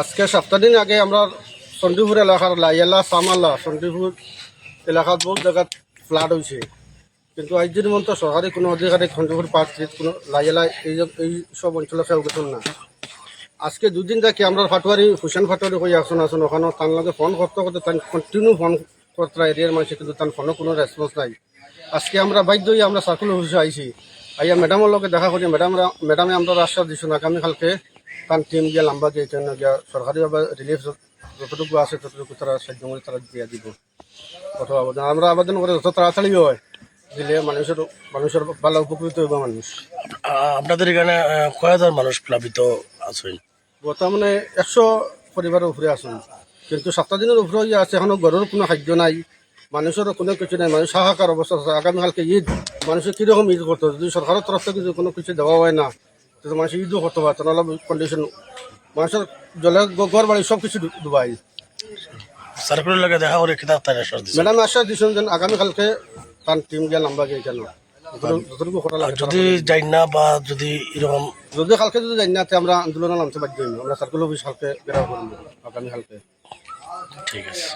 আজকে সপ্তাহ দিন আগে আমরা চণ্ডীপুর এলাকার লাইয়ালা সামাল্লা চণ্ডীপুর এলাকাত বহুত জায়গাত ফ্লাড হয়েছে কিন্তু দিন মতো সরকারি কোনো অধিকারী চণ্ডীপুর পার্টির কোনো লাইয়ালা, এই এই সব অঞ্চলে কেউ গেছেন না। আজকে দুদিন থেকে আমরা ফাটুয়ারি হুসেন ফাটুয়ারি হয়ে আসুন আসুন ওখানে তার লগে ফোন করতে করতে তার কন্টিনিউ ফোন করতে এরিয়ার মানুষ কিন্তু তার ফোনে কোনো রেসপন্স নাই। আজকে আমরা বাধ্য হয়ে আমরা সার্কুল অফিসে আইছি আইয়া ম্যাডামের লগে দেখা করি ম্যাডামরা ম্যাডামে আমরা আশ্বাস দিচ্ছেন আগামীকালকে তার টিম গিয়ে লাম্বা গিয়ে এখানে গিয়া সরকারিভাবে রিলিফ যতটুকু আছে ততটুকু তারা সাহায্য করে তারা দিয়ে দিব। কত আবেদন আমরা আবেদন করে যত তাড়াতাড়ি হয় দিলে মানুষের মানুষের ভালো উপকৃত হইব মানুষ। আপনাদের এখানে কয় হাজার মানুষ প্লাবিত আছেন? বর্তমানে একশো পরিবারের উপরে আসুন কিন্তু সপ্তাহ দিনের উপরে ইয়ে আছে এখনও গরুর কোনো খাদ্য নাই মানুষেরও কোনো কিছু নাই মানুষ হাহাকার অবস্থা আছে। আগামীকালকে ঈদ মানুষের কীরকম ঈদ করতো যদি সরকারের তরফ থেকে কোনো কিছু দেওয়া হয় না তো মানুষ ঈদও করতে পারতো না কন্ডিশন মানুষের জলে ঘর বাড়ি সব কিছু ডুবাই। সার্কুলের লগে দেখা করে কিতাব দিছে। ম্যাডাম আশ্বাস দিচ্ছেন যে আগামীকালকে তার টিম গিয়ে নাম্বার গিয়ে কেন? যদি যাই না বা যদি এরকম যদি কালকে যদি জানি না তে আমরা আন্দোলনে নামতে বাধ্য হইব। আমরা সার্কুল অফিস কালকে বেরাও করব আগামীকালকে ঠিক আছে।